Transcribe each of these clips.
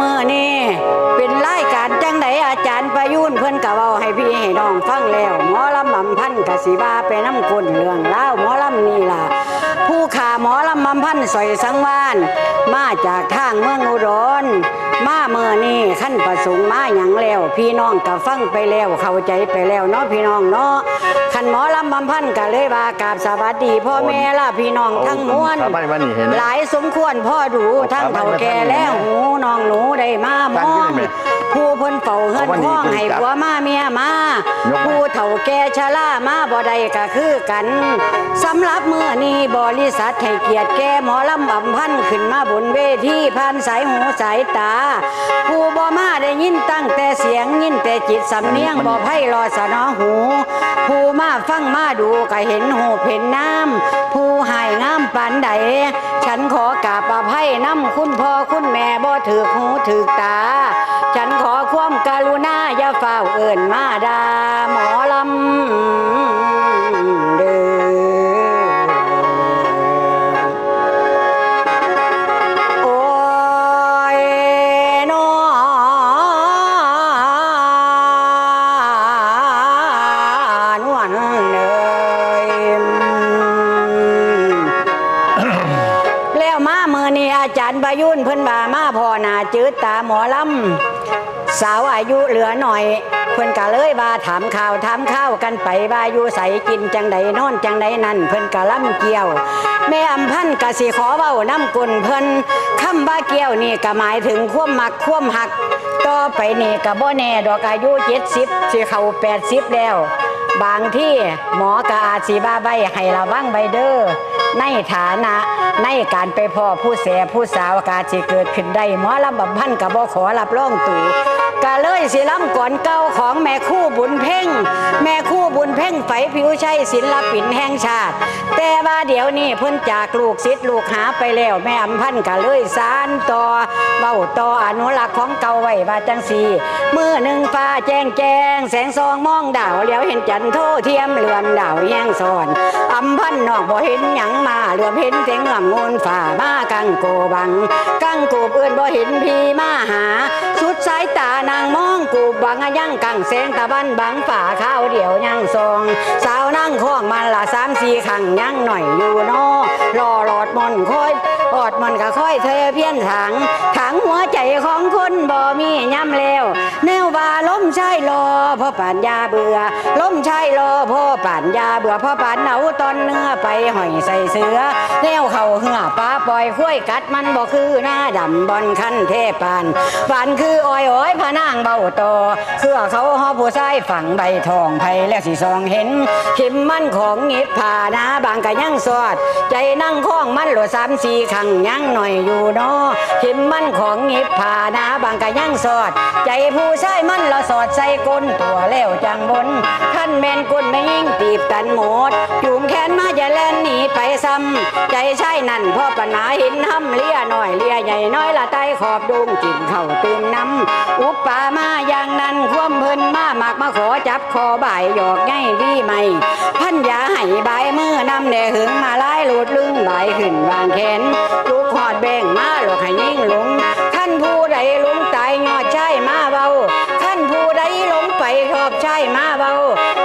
มื่อนี้เป็นรายการจังไดอาจารย์ประยุนเพื่อนกะเว้าให้พี่ให้น้องฟังแล้วหมอลำลำพันกะสีบาไปน้ำคนเรื่องเล่าหมอลำนี่ล่ะ ผู้ขาหมอลำลำพันสอยสังวาน มาจากทางเมืองอุดร มาเมื่อนี้ขั้นประสงค์มาหยังแล้ว พี่น้องกะฟังไปแล้วเข้าใจไปแล้วเนาะพี่น้องเนาะขันหมอลำบำพันธ์กะเลยว่ากราบสวัสดีพ่อแม่ล่ะพี่น้องทั้งมวลทำไมวันนี้เห็นหลายสมควรพ่อดูทั้งเฒ่าแก่และหูน้องหนูได้มามอง ผู้เพิ่นเฝ้าเฮือนพ้องให้ผัวมาเมียมา ผู้เฒ่าแก่ชรามาบ่ได้ก็คือกันสำหรับมื้อนี้บริษัทให้เกียรติแก่หมอลำอำพันธ์ขึ้นมาบนเวทีผ่านสายหูสายตา ผู้บ่มาได้ยินตั้งแต่เสียงยินแต่จิตสำเนียงบ่ไพ่รอสนอหู ผู้มาฟังมาดูก็เห็นหูเห็นน้ำผู้หายงามปานใดฉันขอกราบอภัยน้ำคุณพ่อคุณแม่บ่ถือหูถือตา ฉันขอความกรุณาอย่าเฝ้าเอิ่นมาดาหมอลำเด้อโอ้ยนอนวลเลยแล้วมามือนี้อาจารย์ประยุนเพิ่นบ่ามาพ่อหน้าจืดตาหมอลำ สาวอายุเหลือหน่อยเพิ่นก็เลยว่าถามข่าวถามข้าวกันไปว่าอยู่ใสกินจังใดนอนจังใดนั่นเพิ่นก็ล่ำเกี่ยว แม่อำพันธ์ก็สิขอเว้าน้ำกุนเพิ่นคำว่าเกี่ยวนี่ก็หมายถึงความมักความหัก ต่อไปนี่ก็บ่แน่ดอกอายุ70สิเข้า80แล้ว บางที่หมอก็อาจสิบ้าใบให้ระวังใบเดอในฐานะในการไปพ่อผู้แสผู้สาวกาสิเกิดขึ้นได้หมอลำบำพันกับบ่ขอรับรองตู ก็เลยสิล้ำก่อนเก่าของแม่คู่บุญเพ่ง แม่คู่บุญเพ่งไฝผิวชัยศิลปินแห่งชาติ แต่ว่าเดี๋ยวนี้เพิ่นจากลูกศิษย์ลูกหาไปแล้วแม่อำพันธ์ก็เลยสานต่อเบ้าต่ออนุรักษ์ของเก่าไว้ว่าจังสีมือหนึ่งฟ้าแจ้งแจ้ง แสงซองมองดาวแล้วเห็นจันทร์โทเทียมเลือนดาวแย่งสอนอำพันธ์นอกบ่เห็นหยังมาเหลือมเห็นเสียงเงื่อมงูนฝ่ามากังโกบังกังโกบเอื้อนบ่เห็นพี่มาหาสุด บบังอะยังกังแสงตะบันบังฝ่าข้าวเดียวยังซอง สาวนั่งข้องมันละสามสี่ขังยังหน่อยอยู่นอรอหลอดมนคอย ดมันก็ค่อยเทเพี้ยนถังถังหัวใจของคนบ่มีย้ำแล้ว แนววาล้มใช่รอพ่อป่านยาเบื่อ ล้มใช่รอพ่อป่านยาเบื่อพ่อป่านเอาตอนเนื้อไปห่อยใส่เสือแนวเข่าเหือปลาปล่อยคุ้ยกัดมันบ่คือหน้าดำบอนคันเทปานปานคืออ้อยอ้อยพนางเบาโตอเครือเขาหอผู้ชายฝังใบทองไผ่แล้วสิซองเห็นเข็มมันของงิบผานาบางกะยังสอด ใจนั่งข้องมันหลดสามสี่ขังยังหน่อยอยู่เนอเข็มมันของหงิบผานาบางกะยังสอด ใจผู้ชายมันละสอดใส่ก้นตัวแล้วจังบนขั้นแมนก้นไม่ยิ่งตีบกันหมดจูงแขนมาอย่าแล่นหนีไปซ้ำใจใช่นั่นพ่อปัญหาห็นห้ำเลี้ยหน่อยเลี้ยใหญ่น้อยละไตขอบดุมกินเข่าตื่มน้ำอุปปามาอย่างนั้นควมเพิ่นมาหมักมาขอจับคอบ่ายหยอกง่ายดีไหมพันยาให้ใบมือนำแด่หึงมาไล่หลุดลึงใบขึ้นวางแขนลูกหอดแบ่งมาหลอกให้ยิ่งหลง ท่านผู้ใดหลงตายยอดใช่มาเบา ท่านผู้ใดหลงไปชอบใช่มาเบา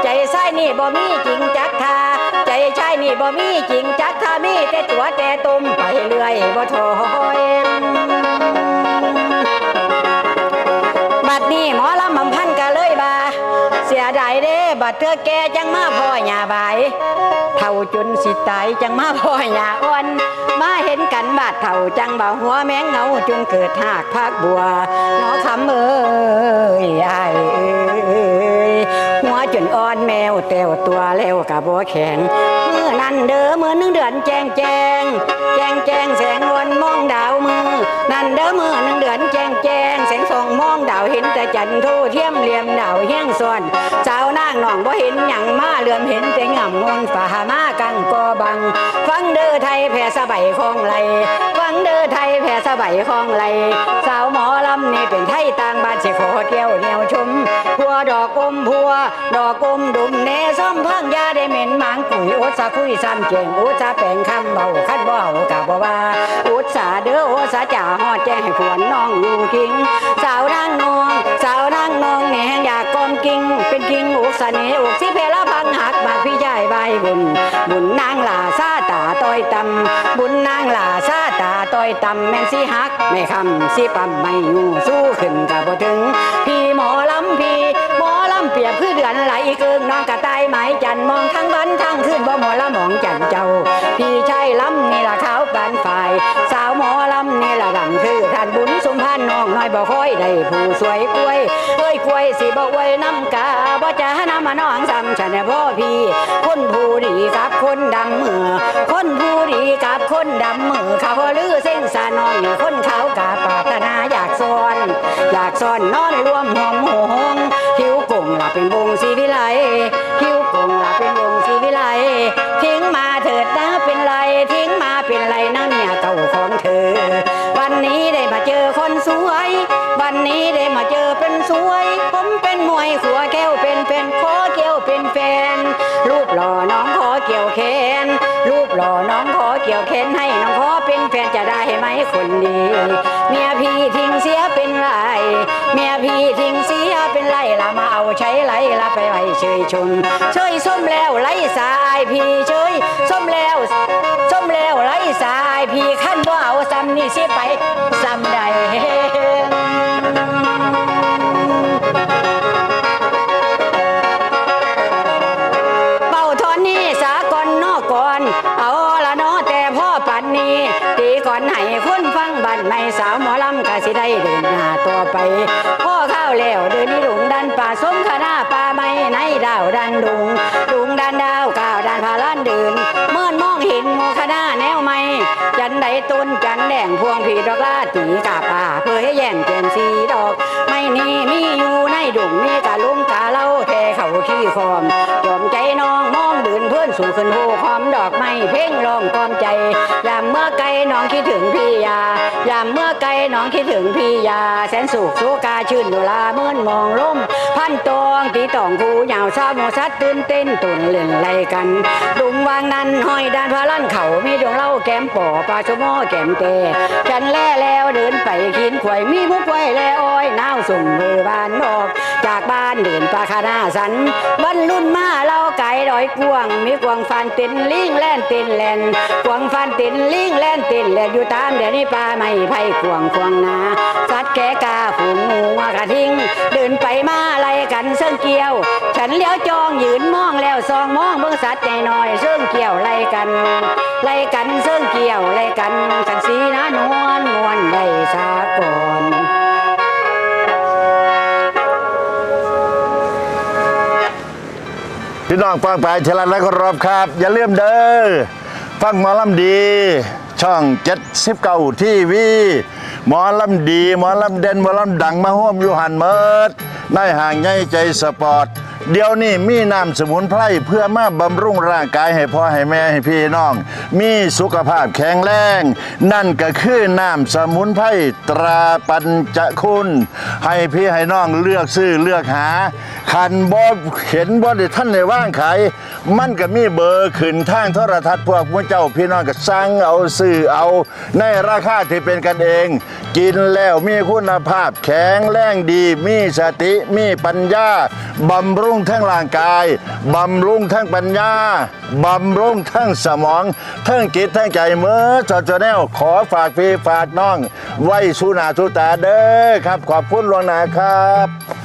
ใจใส่นี่บ่มีจริงจักทาใจใช่นี่บ่มีจริงจักทามีแต่ตัวแต่ตุ่มไปเรื่อยบ่ถอยบัดนี้หมอลำบำพันธ์ก็เลยาเสียดายเด้บัดเธอแกจังมาพ่อหญ้าบายเท่าจนสิตายจังมาพ่อหญ้าอ่อนมาเห็นกันบาดเท่าจังบ่าหัวแมงเงาจนเกิดหากพักบัวหนอคำเอ้ยอายเอ้หัวจนอ่อนแมวเตวตัวแล้วกับบัวแข็งเมื่อนั้นเด้อเมื่อนึ่งเดือนแจงแจงแจงแจงแสงวนมองดาวมือ นั่นเด้อเมื่อนึ่งเดือนแจงแจง นแต่จันทร์โทเทียมเหลี่ยมดาวเฮี้ยงส่วนเจ้านางนองบ่เห็นหยังมาเหลื่อมเห็นแต่งำงนฝ่ามา บัง ฟังเด้อไทยแผ่สบายคองไหลฟังเด้อไทยแผ่สบายคองไหลสาวหมอลำนี่เป็นไทยต่างบ้านสิขอเที่ยวเหนียวชมพัวดอกอมพัว ดอกอมดุมเนซ้อมพังยาได้เหม็นหมางกุยโอสาคุยซ้ำเจงโอสาแปลงคำเบาคัดเบากะบ่ว่าอุตสาเด้อโอสาจ่าฮอดแจ้งให้ขวนน้องอยู่คิง สาวนางนอง สาวนางนองนี่แหง อยากเสน่ห์อกสิเพลพังหักบาดพี่ชายใบบุญ บุญนางหลาซาตาต้อยตำบุญนางหลาซาตาต้อยตำแม่นสิหักไม่คำสิปั๊มไม่อยู่สู้ขึ้นกับบ่ถึง พี่หมอลำพี่หมอลำเปียบคือเดือนไหลเกิงน้องกระต่ายไม้จันมองทั้งวันทั้งคืนบ่หมอละมองจันเจ้า พี่ชายลำนี่ละขาวปานฝ่าย สาวหมอล องน้อยบ่ค่อยได้ผู้สวยกล้วยเอ้ยกล้วยสิบ่ไว้น้ำกาบ่จะหามาน้องซ้ำฉันแน่พ่อพี่ คนผู้ดีกับคนดำมือ คนผู้ดีกับคนดำมือเขาพอลือเส้นสาน้องคนเขากาปารถนาอยากซ้อน อยากซ้อนนอนรวมหองหงหิวกงละเป็นวงสีวิไลหิว วยวันนี้ได้มาเจอเป็นสวย ผมเป็นมวยขัวแก้วเป็นเป็นขอเกี่ยวเป็นแฟน รูปหล่อน้องขอเกี่ยวแขน รูปหล่อน้องขอเกี่ยวแขนให้น้องขอเป็นแฟนจะได้ไหมคนดี เมียพี่ทิ้งเสียเป็นไร เมียพี่ทิ้งเสียเป็นไรละมาเอาใช้ไรละไปไว้เชยชมเชยส้มแล้วไรสายพี่เชยส้มแล้วส้มแล้วไรสายพี่ขั้นว่าเอาซ้ำนี่เสิไป ไปพ่อข้าวแล้วเดินนี่หลงดันป่าสมคณะป่าไม้ในดาวดันดุงดุงดันดาวก้าวดันพาล้านเดินเมื่อนมองเห็นหมูคณะแนวไม่จันใดต้นจันแดงพวงผีดอกลาตีกาป่าเพื่อให้แย่งเปลี่ยนสีดอก ไม่นี่มีอยู่ในดุงมีกะลุงกะเล่าแท่เขาขี้คอมจอมใจน้องมอ สู่ขึ้นโหคอมดอกไม้เพ่งร้องกอมใจ ยามเมื่อไกลน้องคิดถึงพี่ยา ยามเมื่อไกลน้องคิดถึงพี่ยา แสนสุขสุกาชื่นดุลาเมื่อนมองลมพันตองตีตองผู้ยาวชาโมซัดตื่นเต้นตุนเล่นไรกันดุงวางนั้นห้อยด้านพาลั่นเขามีดวงเล่าแก้มป่อปลาชโมอแก้มเตฉันแล่แล้วเดินไปขินขวายมีมุกไว้แลอ้อยน้าวสุ่มมือบานออก จากบ้านเดินปลาคานาสันวันรุ่นมาเล่าไก่ดอยกวง มีกวางฟันตินลิงแล่นตินแลนกวางฟันตินลิงแล่นตินแลนอยู่ตามเดี๋ยวนี้ปลาไม่ไผ่กวงควงนาสัตว์แกกาฝูงงูมากระทิงเดินไปมาไล่กันเสื่องเกี่ยว ฉันเลี้ยวจองยืนมองแล้วซองมองเบิ่งสัตว์ใหญ่น้อยเสื่องเกี่ยวไล่กันไล่กันเสื่องเกี่ยวไล่กันสังสีนะนวลนวลไว้สา พี่น้องฟังไปเชลันและก็รอบครับ อย่าลืมเด้อฟังหมอลำดี ช่องเจ็ดสิบเก้าทีวีหมอลำดี หมอลำเด่นหมอลำดังมาห่วมอยู่หันเมิดในห่างใหญ่ใจสปอร์ต เดี๋ยวนี้มีน้ำสมุนไพรเพื่อมาบำรุงร่างกายให้พ่อให้แม่ให้พี่น้อง มีสุขภาพแข็งแรง นั่นก็คือน้ำสมุนไพรตราปัญจคุณ ให้พี่ให้น้องเลือกซื้อเลือกหา คันบ่เห็นบ่ได้ท่านในว่างขายมันก็มีเบอร์ขึ้นทางโทรทัศน์พวกผู้เจ้าพี่น้องก็สั่งเอาซื้อเอา ในราคาที่เป็นกันเอง กินแล้วมีคุณภาพแข็งแรงดี มีสติมีปัญญาบำรุงงทั้งร่างกายบำรุงทั้งปัญญาบำรุงทั้งสมอง ทั้งจิตทั้งใจเมื่อจอจอแนวขอฝากพี่ฝากน้อง ไว้สู้หนาสู้ตาเด้อครับ ขอบคุณหลวงนาครับ